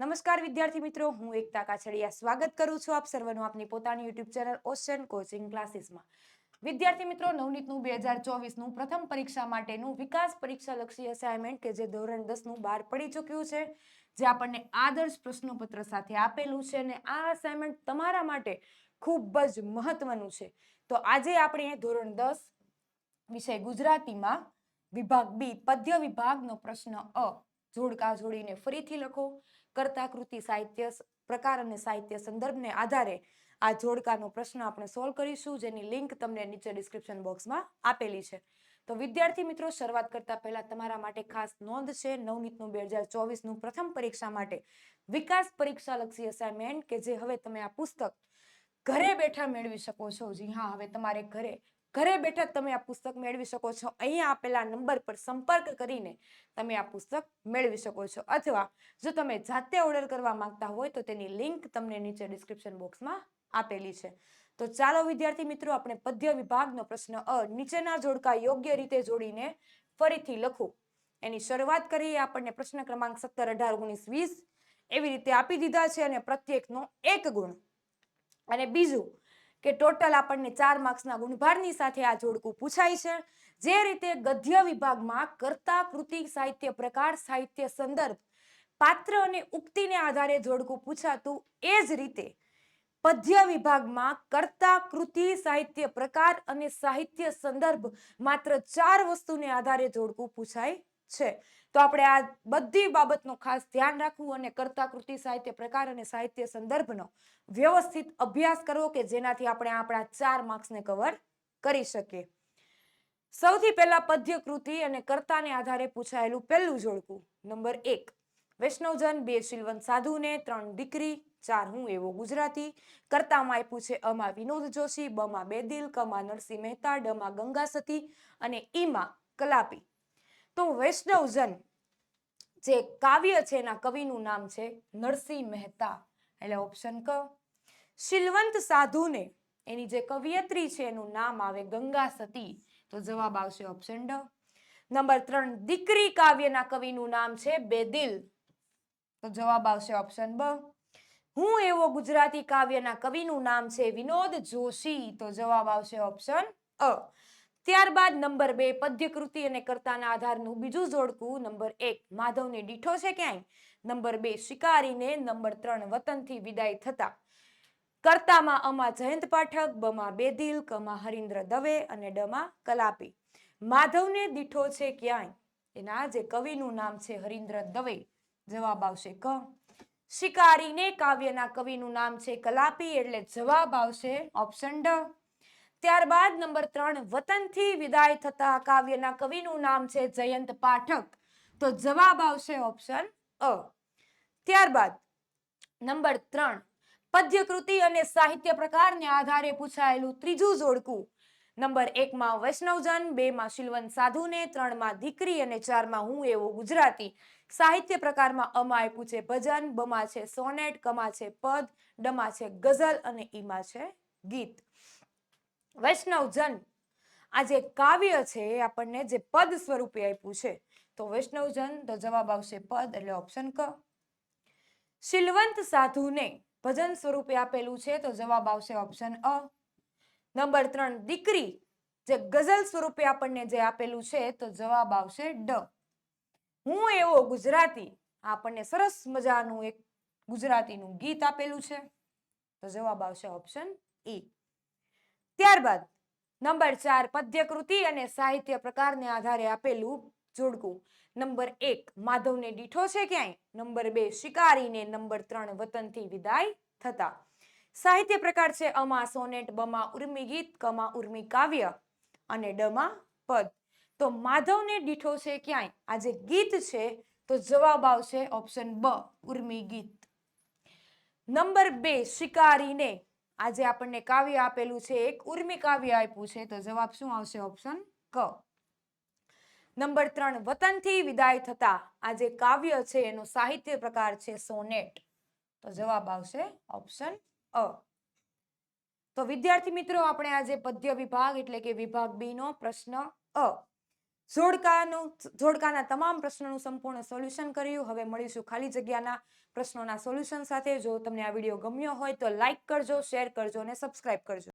નમસ્કાર વિદ્યાર્થી મિત્રો, હું એકતા કાછડિયા. સ્વાગત કરું છું આપ સર્વનું આપની પોતાની યુટ્યુબ ચેનલ ઓશન કોચિંગ ક્લાસીસમાં વિદ્યાર્થી મિત્રો, નવનીતનું બે હજાર ચોવીસનું પ્રથમ પરીક્ષા માટેનું વિકાસ પરીક્ષા લક્ષી અસાઇનમેન્ટ કે જે ધોરણ દસનું બહાર પડી ચૂક્યું છે, જે આપણને આદર્શ પ્રશ્નોપત્ર સાથે આપેલું છે અને આ અસાઇનમેન્ટ તમારા માટે ખૂબ જ મહત્વનું છે. તો આજે આપણે ધોરણ દસ વિષય ગુજરાતીમાં વિભાગ બી, પદ્ય વિભાગનો પ્રશ્ન અ જોડકા જોડીને ફરીથી લખો. કર્તા કૃતિ સાહિત્ય પ્રકાર અને સાહિત્ય સંદર્ભને આધારે આ જોડકાનો પ્રશ્ન આપણે સોલ્વ કરીશું, જેની લિંક તમને નીચે ડિસ્ક્રિપ્શન બોક્સમાં આપેલી છે. તો વિદ્યાર્થી મિત્રો, શરૂઆત કરતા પહેલા તમારા માટે ખાસ નોંધ છે, નવનીતનું બે હજાર ચોવીસનું પ્રથમ પરીક્ષા માટે વિકાસ પરીક્ષા લક્ષી અસાઇનમેન્ટ કે જે હવે તમે આ પુસ્તક ઘરે બેઠા મેળવી શકો છો. જી હા, હવે તમારે ઘરે ઘરે બેઠા તમે આ પુસ્તક મેળવી શકો છો. અહીંયા આપેલા નંબર પર સંપર્ક કરીને તમે આ પુસ્તક મેળવી શકો છો. અથવા જો તમે જાતે ઓર્ડર કરવા માંગતા હોય તો તેની લિંક તમને નીચે ડિસ્ક્રિપ્શન બોક્સમાં આપેલી છે. તો ચાલો વિદ્યાર્થી મિત્રો, આપણે પદ્ય વિભાગનો પ્રશ્ન અ નીચેના જોડકા યોગ્ય રીતે જોડીને ફરીથી લખો. એની શરૂઆત કરીએ આપણને પ્રશ્ન ક્રમાંક સત્તર અઢાર ઓગણીસ વીસ. એવી રીતે આપી દીધા છે અને પ્રત્યેકનો એક ગુણ. અને બીજું કે ટોટલ આપણને ચાર માર્ક્સના ગુણભારની સાથે આ જોડકું પૂછાય છે. જે રીતે ગદ્ય વિભાગમાં કરતા, કૃતિ, સાહિત્ય પ્રકાર, સાહિત્ય સંદર્ભ, પાત્ર અને ઉક્તિને આધારે જોડકું પૂછાતું એ જ રીતે પદ્ય વિભાગમાં કર્તા, કૃતિ, સાહિત્ય પ્રકાર અને સાહિત્ય સંદર્ભ માત્ર ચાર વસ્તુને આધારે જોડકું પૂછાય છે. તો આપણે આ બધી બાબતનો ખાસ ધ્યાન રાખવું અને કર્તા કૃતિ સાહિત્ય પ્રકાર અને સાહિત્ય સંદર્ભનો વ્યવસ્થિત અભ્યાસ કરવો કે જેનાથી આપણે આપણા ચાર માર્ક્સને કવર કરી શકીએ. સૌથી પહેલા પદ્ય કૃતિ અને કર્તાને આધારે પૂછાયેલું પહેલું જોડકું, નંબર એક. વૈષ્ણવજન, બે શીલવંત સાધુને, ત્રણ દીકરી, ચાર હું એવો ગુજરાતી. કરતામાં આપ્યું છે અમાં વિનોદ જોશી, બમાં બેદિલ કમાં નરસિંહ મહેતા, ડમાં ગંગા સતી અને ઈમાં કલાપી. તો વૈષ્ણવજન જે કાવ્ય છે એના કવિનું નામ છે નરસિંહ મહેતા. એટલે ઓપ્શન ક. શીલવંત સાધુને એની જે કવિયત્રી છે એનું નામ આવે ગંગા સતી. તો જવાબ આવશે ઓપ્શન ડ. નંબર ત્રણ, દીકરી કાવ્યના કવિનું નામ છે બેદિલ. તો જવાબ આવશે ઓપ્શન બ. હું એવો ગુજરાતી કાવ્યના કવિનું નામ છે વિનોદ જોશી. તો જવાબ આવશે ઓપ્શન અ. ત્યારબાદ નંબર બે, પદ્યકૃતિ અને કર્તાના આધારનું બીજું જોડકું, નંબર એક, માધવને દીઠો છે ક્યાંય? નંબર બે, શિકારીને નંબર ત્રણ, વતનથી વિદાય થતા. કર્તામાં અમા જયંત પાઠક, બમાં બેદિલ, કમાં હરીન્દ્ર દવે અને ડમાં કલાપી. માધવને દીઠો છે ક્યાંય? એના જે કવિનું નામ છે હરીન્દ્ર દવે. જવાબ આવશે ક. શિકારીને કાવ્યના કવિનું નામ છે કલાપી, એટલે જવાબ આવશે ઓપ્શન ડ. ત્યારબાદ નંબર ત્રણ, વતનથી વિદાય થતા કાવ્યના કવિનું નામ છે જયંત પાઠક. તો જવાબ આવશે ઓપ્શન અ. ત્યારબાદ નંબર ત્રણ, પદ્યકૃતિ અને સાહિત્ય પ્રકારને આધારે પૂછાયેલું ત્રીજું જોડકું. નંબર એકમાં વૈષ્ણવજન, બેમાં શીલવંત સાધુને, ત્રણમાં દીકરી અને ચારમાં હું એવો ગુજરાતી. સાહિત્ય પ્રકારમાં અમાય આપ્યું છે ભજન, બમાં છે સોનેટ, કમાં છે પદ, ડમાં છે ગઝલ અને ઈમાં છે ગીત. વૈષ્ણવજન. આ જે કાવ્ય છે એ આપણને જે પદ સ્વરૂપે આપ્યું છે. તો વૈષ્ણવજન તો જવાબ આવશે પદ, એટલે ઓપ્શન ક. શીલવંત સાધુને ભજન સ્વરૂપે આપેલું છે તો જવાબ આવશે ઓપ્શન અ. નંબર ત્રણ, દીકરી. જે ગઝલ સ્વરૂપે આપણને જે આપેલું છે તો જવાબ આવશે ડ. હું એવો ગુજરાતી. આપણને સરસ મજાનું એક ગુજરાતીનું ગીત આપેલું છે. તો જવાબ આવશે ઓપ્શન ઈ ત્યારબાદ નંબર ચાર પદ્યકૃતિ અને સાહિત્ય પ્રકારને આધારે આપેલું જોડકું. નંબર એક, માધવને દીઠો છે ક્યાંય? નંબર બે, શિકારીને નંબર ત્રણ, વતનથી વિદાય થતા. સાહિત્ય પ્રકાર છે અમા, સોનેટ, બમા, ઉર્મી ગીત, કમા, ઉર્મી કાવ્ય અને ડમા પદ. તો માધવને દીઠો છે ક્યાંય? આ જે ગીત છે, તો જવાબ આવશે ઓપ્શન બ, ઉર્મી ગીત. નંબર બે, શિકારીને આજે આપણને કાવ્ય આપેલું છે, એક ઉર્મી કાવ્ય આપ્યું છે, તો જવાબ શું આવશે? ઓપ્શન ક. નંબર ત્રણ, વતનથી વિદાય થતા આ જે કાવ્ય છે, એનો સાહિત્ય પ્રકાર છે, સોનેટ. તો જવાબ આવશે ઓપ્શન અ. તો વિદ્યાર્થી મિત્રો, આપણે આજે પદ્ય વિભાગ એટલે કે વિભાગ બી નો પ્રશ્ન અ. જોડકાનું જોડકાના તમામ પ્રશ્નોનું સંપૂર્ણ સોલ્યુશન કર્યું. હવે મળીશું ખાલી જગ્યાના પ્રશ્નોના સોલ્યુશન સાથે. જો તમને આ વીડિયો ગમ્યો હોય તો લાઈક કરજો, શેર કરજો અને સબસ્ક્રાઇબ કરજો.